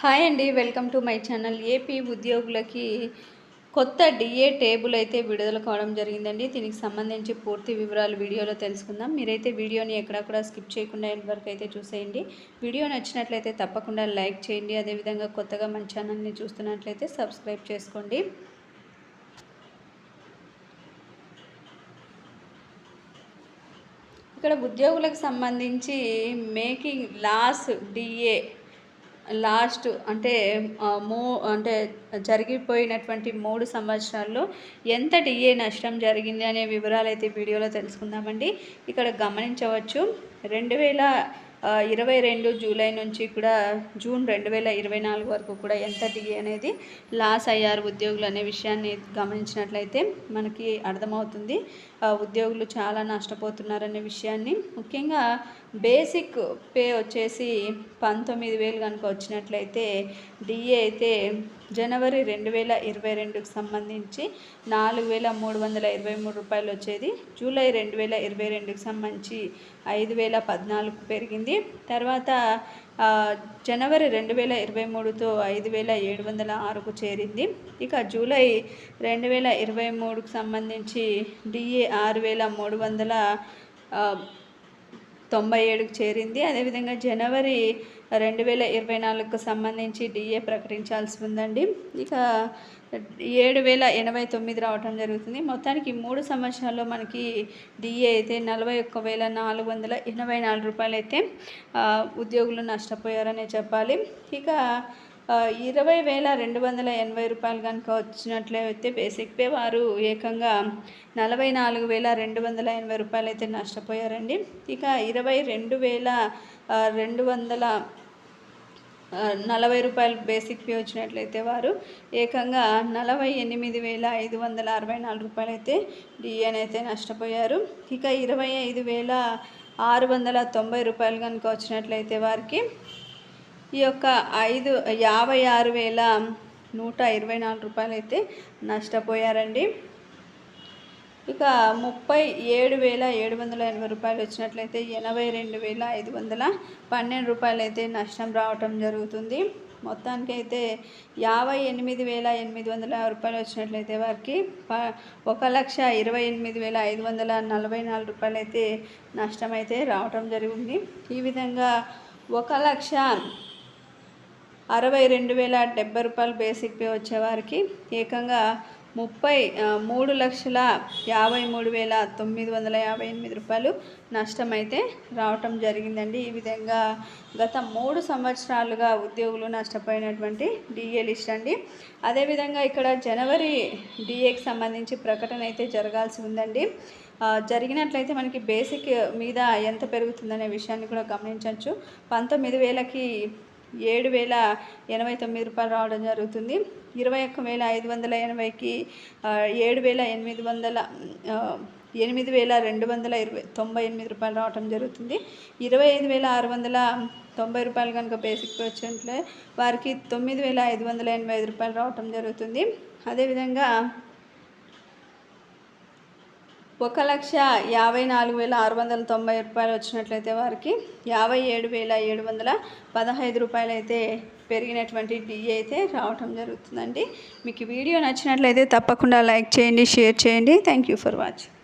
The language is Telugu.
హాయ్ అండి welcome to my channel. AP ఉద్యోగులకి కొత్త డిఏ టేబుల్ అయితే విడుదల కావడం జరిగిందండి. దీనికి సంబంధించి పూర్తి వివరాలు వీడియోలో తెలుసుకుందాం. మీరైతే వీడియోని ఎక్కడా కూడా స్కిప్ చేయకుండా ఎండ్ వరకు అయితే చూసేయండి. వీడియో నచ్చినట్లయితే తప్పకుండా లైక్ చేయండి. అదేవిధంగా కొత్తగా మన ఛానల్ని చూస్తున్నట్లయితే సబ్స్క్రైబ్ చేసుకోండి. ఇక్కడ ఉద్యోగులకు సంబంధించి మేకింగ్ లాస్ డిఏ లాస్ట్ అంటే మూ అంటే జరిగిపోయినటువంటి మూడు సంవత్సరాల్లో ఎంత డిఏ నష్టం జరిగింది అనే వివరాలు అయితే వీడియోలో తెలుసుకుందామండి. ఇక్కడ గమనించవచ్చు రెండు వేల ఇరవై రెండు జూలై నుంచి కూడా జూన్ రెండు వేల ఇరవై నాలుగు వరకు కూడా ఎంత డిఏ అనేది లాస్ అయ్యారు ఉద్యోగులు అనే విషయాన్ని గమనించినట్లయితే మనకి అర్థమవుతుంది. ఆ, ఉద్యోగులు చాలా నష్టపోతున్నారనే విషయాన్ని. ముఖ్యంగా బేసిక్ పే వచ్చేసి పంతొమ్మిది వేలు కనుక వచ్చినట్లయితే డిఏ అయితే జనవరి రెండు వేల ఇరవై రెండుకు సంబంధించి నాలుగు వేల మూడు వందల ఇరవై మూడు రూపాయలు వచ్చేది. జూలై రెండు వేల ఇరవై రెండుకు సంబంధించి ఐదు వేల పద్నాలుగు పెరిగింది. తర్వాత జనవరి రెండు వేల ఇరవై మూడుతో ఐదు వేల ఏడు వందల ఆరుకు చేరింది. ఇక జూలై రెండు వేల ఇరవై మూడుకు సంబంధించి డిఏ ఆరు వేల మూడు వందల తొంభై ఏడుకు చేరింది. అదేవిధంగా జనవరి రెండు వేల ఇరవై నాలుగుకు సంబంధించి డిఏ ప్రకటించాల్సి ఉందండి. ఇక ఏడు వేల ఎనభై తొమ్మిది రావటం జరుగుతుంది. మొత్తానికి మూడు సంవత్సరాల్లో మనకి డిఏ అయితే నలభై ఒక్క వేల నాలుగు వందల ఎనభై నాలుగు రూపాయలు అయితే ఉద్యోగులు నష్టపోయారనే చెప్పాలి. ఇక ఇరవై వేల రెండు వందల ఎనభై రూపాయలు కనుక వచ్చినట్లయితే బేసిక్ పే వారు ఏకంగా నలభై నాలుగు వేల రెండు వందల ఎనభై రూపాయలు అయితే నష్టపోయారండి. ఇక ఇరవై రెండు వేల రెండు వందల నలభై రూపాయలు బేసిక్ పే వచ్చినట్లయితే వారు ఏకంగా నలభై ఎనిమిది వేల ఐదు వందల అరవై నాలుగు రూపాయలు అయితే డిఎన్ అయితే నష్టపోయారు. ఇక ఇరవై ఐదు వేల ఆరు వందల తొంభై రూపాయలు కనుక వచ్చినట్లయితే వారికి ఈ యొక్క ఐదు యాభై ఆరు వేల నూట ఇరవై నాలుగు రూపాయలు అయితే నష్టపోయారండి. ఇక ముప్పై ఏడు వేల ఏడు వందల ఎనభై రూపాయలు వచ్చినట్లయితే ఎనభై రెండు వేల ఐదు వందల పన్నెండు రూపాయలు అయితే నష్టం రావటం జరుగుతుంది. మొత్తానికి అయితే యాభై ఎనిమిది వేల ఎనిమిది వందల రూపాయలు వచ్చినట్లయితే వారికి ప ఒక లక్ష ఇరవై ఎనిమిది వేల ఐదు వందల నలభై నాలుగు రూపాయలు అయితే నష్టం అయితే రావటం జరిగింది. ఈ విధంగా ఒక లక్ష అరవై రెండు వేల డెబ్బై రూపాయలు బేసిక్ పే వచ్చేవారికి ఏకంగా ముప్పై మూడు లక్షల యాభై మూడు వేల తొమ్మిది వందల యాభై ఎనిమిది రూపాయలు నష్టం అయితే రావటం జరిగిందండి. ఈ విధంగా గత మూడు సంవత్సరాలుగా ఉద్యోగులు నష్టపోయినటువంటి డిఏ లిస్ట్ అండి. అదేవిధంగా ఇక్కడ జనవరి డిఏకి సంబంధించి ప్రకటన అయితే జరగాల్సి ఉందండి. జరిగినట్లయితే మనకి బేసిక్ మీద ఎంత పెరుగుతుందనే విషయాన్ని కూడా గమనించవచ్చు. పంతొమ్మిది వేలకి ఏడు వేల ఎనభై తొమ్మిది రూపాయలు రావడం జరుగుతుంది. ఇరవై ఒక్క వేల ఐదు వందల ఎనభైకి ఏడు వేల ఎనిమిది వందల ఎనిమిది వేల రెండు వందల ఇరవై తొంభై ఎనిమిది రూపాయలు రావటం జరుగుతుంది. ఇరవై ఐదు వేల ఆరు వందల తొంభై రూపాయలు కనుక బేసిక్ వచ్చినట్లే వారికి తొమ్మిది వేల ఐదు వందల ఎనభై ఐదు రూపాయలు రావటం జరుగుతుంది. అదేవిధంగా ఒక లక్ష యాభై నాలుగు వేల ఆరు వందల తొంభై రూపాయలు వచ్చినట్లయితే వారికి యాభై ఏడు వేల ఏడు వందల పదహైదు రూపాయలు అయితే పెరిగినటువంటి డిఏ అయితే రావటం జరుగుతుందండి. మీకు వీడియో నచ్చినట్లయితే తప్పకుండా లైక్ చేయండి షేర్ చేయండి. Thank you for watching